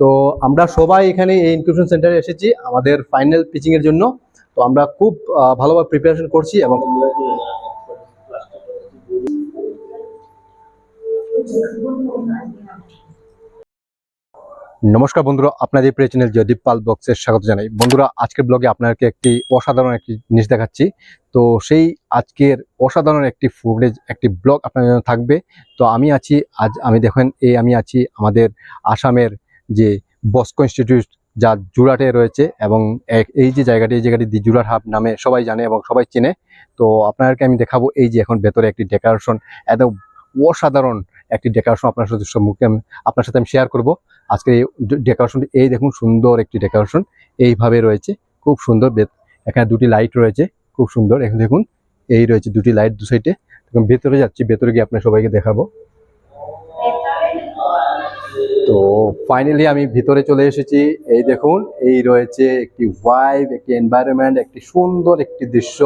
তো আমরা সবাই এখানে এই ইনকিউবেশন সেন্টারে এসেছি, আমাদের ফাইনাল পিচিং এর জন্য। তো আমরা খুব ভালোভাবে প্রিপারেশন করছি এবং নমস্কার বন্ধুরা, আপনাদের প্রিয় চ্যানেল জয়দীপ পাল বক্সের স্বাগত জানাই। বন্ধুরা, আজকের ব্লগে আপনাকে একটি অসাধারণ একটি জিনিস দেখাচ্ছি। তো সেই আজকের অসাধারণ একটি ফুটেজ একটি ব্লগ আপনার জন্য থাকবে। তো আমি আছি, আজ আমি দেখেন এই আমি আছি আমাদের আসামের যে বস্কো ইনস্টিটিউট যা জুরাটে রয়েছে এবং এই যে জায়গাটি, এই জায়গাটি দি জুরাট হাব নামে সবাই জানে এবং সবাই চেনে। তো আপনাদেরকে আমি দেখাবো এই যে এখন ভেতরে একটি ডেকোরেশন এত অসাধারণ একটি ডেকোরেশন আপনার সাথে সম্মুখে আমি, আপনার সাথে আমি শেয়ার করব। আজকে এই ডেকোরেশনটি এই দেখুন সুন্দর একটি ডেকোরেশন এইভাবে রয়েছে, খুব সুন্দর এখানে দুটি লাইট রয়েছে, খুব সুন্দর, এখন দেখুন, এই রয়েছে দুটি লাইট দু সাইডে এখন ভেতরে যাচ্ছি, ভেতরে গিয়ে আপনার সবাইকে দেখাবো। তো ফাইনালি আমি ভিতরে চলে এসেছি। এই দেখুন, এই রয়েছে একটি ভাইব একটি এনভায়রনমেন্ট একটি সুন্দর একটি দৃশ্য,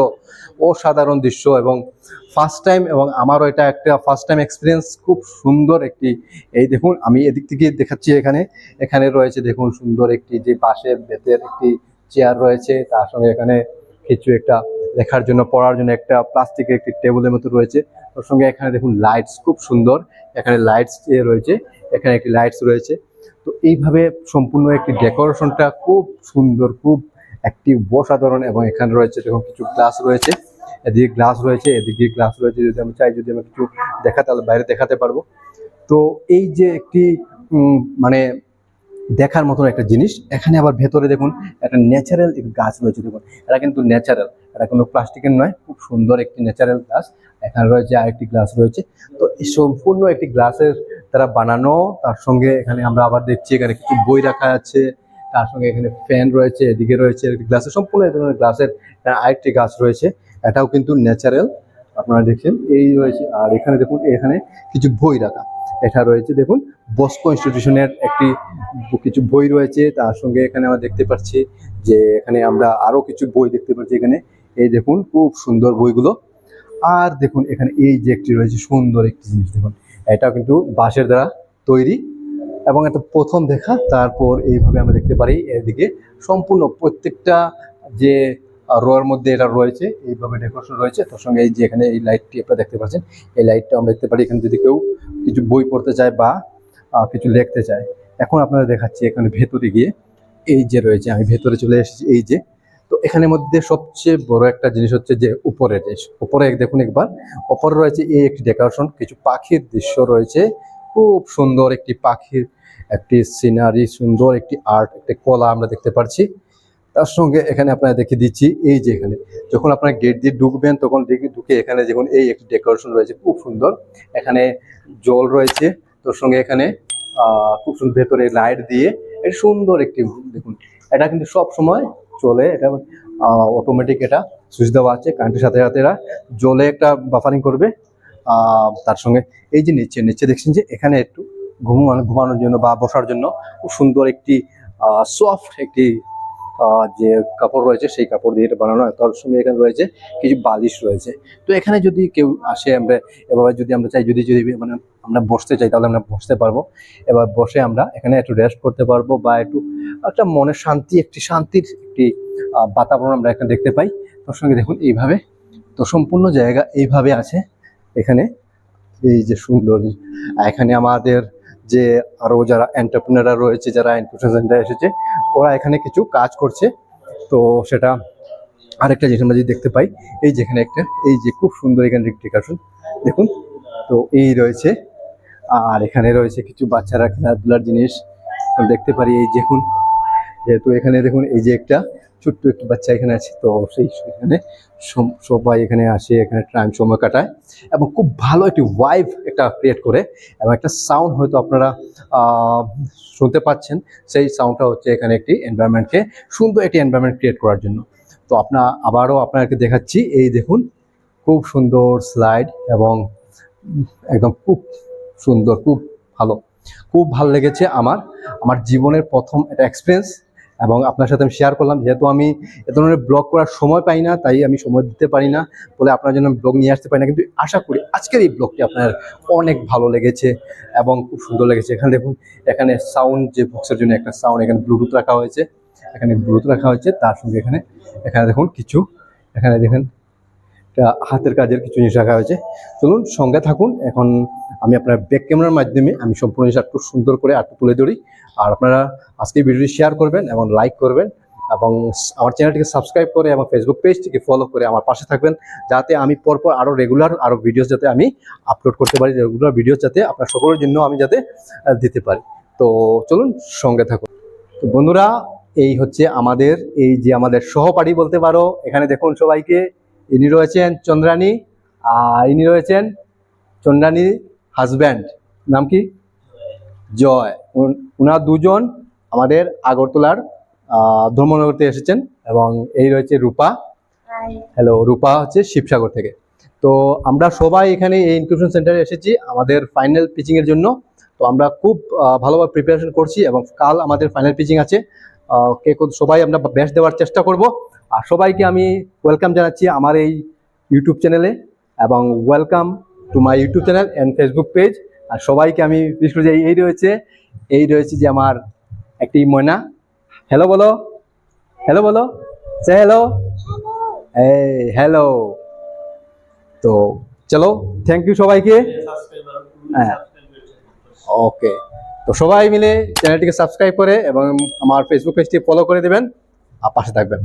অসাধারণ দৃশ্য এবং ফার্স্ট টাইম এবং আমারও এটা একটা ফার্স্ট টাইম এক্সপিরিয়েন্স খুব সুন্দর একটি, এই দেখুন, আমি এদিক থেকে দেখাচ্ছি এখানে। এখানে রয়েছে, দেখুন, সুন্দর একটি যে পাশে বেতের একটি চেয়ার রয়েছে, তার সঙ্গে এখানে কিছু একটা লেখার জন্য, পড়ার জন্য একটা প্লাস্টিকের একটি টেবিলের মতো রয়েছে। ওর সঙ্গে এখানে দেখুন লাইটস খুব সুন্দর। এখানে লাইটস রয়েছে। এখানে একটি লাইটস রয়েছে। তো এইভাবে সম্পূর্ণ একটি ডেকোরেশনটা খুব সুন্দর, খুব একটি অসাধারণ এবং এখানে রয়েছে দেখুন কিছু গ্লাস রয়েছে। এদিকে গ্লাস রয়েছে, এদিকে গ্লাস রয়েছে। যদি আমি চাই, যদি আমি কিছু দেখা, তাহলে বাইরে দেখাতে পারব। তো এই যে একটি মানে দেখার মতন একটা জিনিস, এখানে আবার ভেতরে দেখুন একটা ন্যাচারাল গাছ রয়েছে দেখুন। এটা কিন্তু ন্যাচারাল এটা কোনো প্লাস্টিকের নয়, খুব সুন্দর একটি ন্যাচারাল গ্লাস এখানে রয়েছে আরেকটি গ্লাস রয়েছে। তো সম্পূর্ণ একটি গ্লাসের দ্বারা বানানো, তার সঙ্গে এখানে আমরা আবার দেখছি এখানে কিছু বই রাখা আছে, তার সঙ্গে এখানে ফ্যান রয়েছে, এদিকে রয়েছে গ্লাসের, সম্পূর্ণ এই ধরনের গ্লাসের আরেকটি গাছ রয়েছে, এটাও কিন্তু ন্যাচারাল আপনারা দেখছেন এই রয়েছে, আর এখানে দেখুন, এখানে কিছু বই রাখা, এটা রয়েছে দেখুন বস্কো ইনস্টিটিউশনের একটি কিছু বই রয়েছে, তার সঙ্গে এখানে আমরা দেখতে পাচ্ছি যে এখানে আমরা আরও কিছু বই দেখতে পাচ্ছি এখানে, এই দেখুন, খুব সুন্দর বইগুলো, আর দেখুন, এখানে এই যে একটি রয়েছে, সুন্দর একটি জিনিস, দেখুন এটাও কিন্তু বাঁশের দ্বারা তৈরি এবং এটা প্রথম দেখা, তারপর এইভাবে আমরা দেখতে পারি এদিকে সম্পূর্ণ প্রত্যেকটা যে রোয়ার মধ্যে এটা রয়েছে, এইভাবে ডেকোরেশন রয়েছে। তার সঙ্গে এই যে এখানে এই লাইটটি আপনারা দেখতে পাচ্ছেন, এই লাইটটা আমরা দেখতে পারি। এখানে যদি কেউ কিছু বই পড়তে চায় বা কিছু লিখতে চায়, এখন আপনারা দেখাচ্ছি এখানে ভেতরে গিয়ে এই যে রয়েছে, আমি ভেতরে চলে এসেছি, এই যে তো এখানের মধ্যে সবচেয়ে বড় একটা জিনিস হচ্ছে যে উপরে উপরে দেখুন একবার উপরে রয়েছে এই একটি ডেকোরেশন কিছু পাখির দৃশ্য রয়েছে। খুব সুন্দর একটি পাখির, একটি সিনারি সুন্দর একটি আর্ট একটি কলা আমরা দেখতে পাচ্ছি তার সঙ্গে এখানে আপনারা দেখে দিচ্ছি, এই যে এখানে, যখন আপনারা গেট দিয়ে ঢুকবেন, তখন দেখে ঢুকে এখানে দেখুন এই একটি ডেকোরেশন রয়েছে, খুব সুন্দর। এখানে জল রয়েছে, তোর সঙ্গে এখানে খুব সুন্দর ভেতরে লাইট দিয়ে সুন্দর একটি, দেখুন, এটা কিন্তু সব সময় চলে, এটা অটোমেটিক এটা সুইচ দেওয়া আছে কারেন্টের সাথে সাথে এরা জলে একটা বাফারিং করবে তার সঙ্গে এই যে নিচে নিচে দেখছেন যে এখানে একটু ঘুমানো ঘুমানোর জন্য বা বসার জন্য খুব সুন্দর একটি সফট একটি যে কাপড় রয়েছে সেই কাপড় দিয়ে এটা বানানো হয়। তার সঙ্গে এখানে রয়েছে কিছু বালিশ রয়েছে। তো এখানে যদি কেউ আসে আমরা, এভাবে যদি আমরা চাই, যদি যদি মানে আমরা বসতে চাই, তাহলে আমরা বসতে পারব। এবার বসে আমরা এখানে একটু রেস্ট করতে পারব বা একটু একটা মনের শান্তি, একটি শান্তির একটি বাতাবরণ আমরা এখানে দেখতে পাই। তার সঙ্গে দেখুন, এইভাবে তো সম্পূর্ণ জায়গা এইভাবে আছে। এখানে এই যে সুন্দর, এখানে আমাদের যে আরও যারা এন্টারপ্রিনাররা রয়েছে, যারা ইনকিউবেশন সেন্টারে এসেছে, ওরা এখানে কিছু কাজ করছে। তো সেটা আরেকটা জিনিস আমরা যদি দেখতে পাই, এই যেখানে একটা, এই যে খুব সুন্দর এখানে ডেকোরেশন দেখুন। তো এই রয়েছে, আর এখানে রয়েছে কিছু বাচ্চারা খেলাধুলার জিনিস। দেখতে পারি এই দেখুন, যেহেতু এখানে দেখুন, এই যে একটা ছোট্ট একটি বাচ্চা এখানে আছে, তো সেই এখানে সবাই এখানে আসে, এখানে টাইম সময় কাটায় এবং খুব ভালো একটি ওয়াইভ একটা ক্রিয়েট করে এবং একটা সাউন্ড হয়তো আপনারা শুনতে পাচ্ছেন। সেই সাউন্ডটা হচ্ছে এখানে একটি এনভায়রনমেন্টকে সুন্দর একটি এনভায়রনমেন্ট ক্রিয়েট করার জন্য। তো আপনার আবারও আপনাকে দেখাচ্ছি, এই দেখুন, খুব সুন্দর স্লাইড এবং একদম খুব সুন্দর, খুব ভালো খুব ভালো লেগেছে আমার। আমার জীবনের প্রথম একটা এক্সপিরিয়েন্স এবং আপনার সাথে আমি শেয়ার করলাম। যেহেতু আমি এ ধরনের ব্লগ করার সময় পাই না, তাই আমি সময় দিতে পারি না, বলে আপনার জন্য ব্লগ নিয়ে আসতে পারি না। কিন্তু আশা করি আজকের এই ব্লগটি আপনার অনেক ভালো লেগেছে এবং খুব সুন্দর লেগেছে। এখানে দেখুন, এখানে সাউন্ড যে বক্সের জন্য একটা সাউন্ড এখানে ব্লুটুথ রাখা হয়েছে। এখানে ব্লুটুথ রাখা হয়েছে, তার সঙ্গে এখানে এখানে দেখুন কিছু, এখানে দেখেন হাতের কাজের কিছু জিনিস রাখা হয়েছে। চলুন সঙ্গে থাকুন, এখন আমি আপনার ব্যাক ক্যামেরার মাধ্যমে আমি সম্পূর্ণ জিনিস একটু সুন্দর করে একটু তুলে ধরি। আর আপনারা আজকে ভিডিওটি শেয়ার করবেন এবং লাইক করবেন এবং আমার চ্যানেলটিকে সাবস্ক্রাইব করে এবং ফেসবুক পেজটিকে ফলো করে আমার পাশে থাকবেন যাতে আমি পরপর আরও রেগুলার আরও ভিডিওস যাতে আমি আপলোড করতে পারি রেগুলার ভিডিও যাতে আপনার সকলের জন্য আমি যাতে দিতে পারি। তো চলুন সঙ্গে থাকুন। তো বন্ধুরা, এই হচ্ছে আমাদের, এই যে আমাদের সহপাঠী বলতে পারো, এখানে দেখুন সবাইকে। ইনি রয়েছেন চন্দ্রানী আর ইনি রয়েছেন চন্দ্রানীর হাজব্যান্ড নাম কি? জয়। উনার দুজন আমাদের আগরতলার ধর্মনগরতে এসেছেন এবং এই রয়েছে রূপা। হ্যালো রূপা হচ্ছে শিবসাগর থেকে। তো আমরা সবাই এখানে এই ইনকিউবেশন সেন্টারে এসেছি আমাদের ফাইনাল পিচিং এর জন্য। তো আমরা খুব ভালোভাবে প্রিপারেশন করছি এবং কাল আমাদের ফাইনাল পিচিং আছে। কে সবাই আমরা বেস্ট দেওয়ার চেষ্টা করব। আর সবাইকে আমি ওয়েলকাম জানাচ্ছি আমার এই ইউটিউব চ্যানেলে এবং welcome to my YouTube channel and Facebook page আর সবাইকে আমি বিশেষ করে যে এই রয়েছে। এই রয়েছে যে আমার একটি ময়না। হ্যালো বলো। হ্যালো বলো। সে হ্যালো এই হ্যালো তো চলো থ্যাংক ইউ সবাইকে। হ্যাঁ। ওকে তো সবাই মিলে চ্যানেলটিকে সাবস্ক্রাইব করে এবং আমার ফেসবুক পেজটি ফলো করে দেবেন। আর পাশে থাকবেন।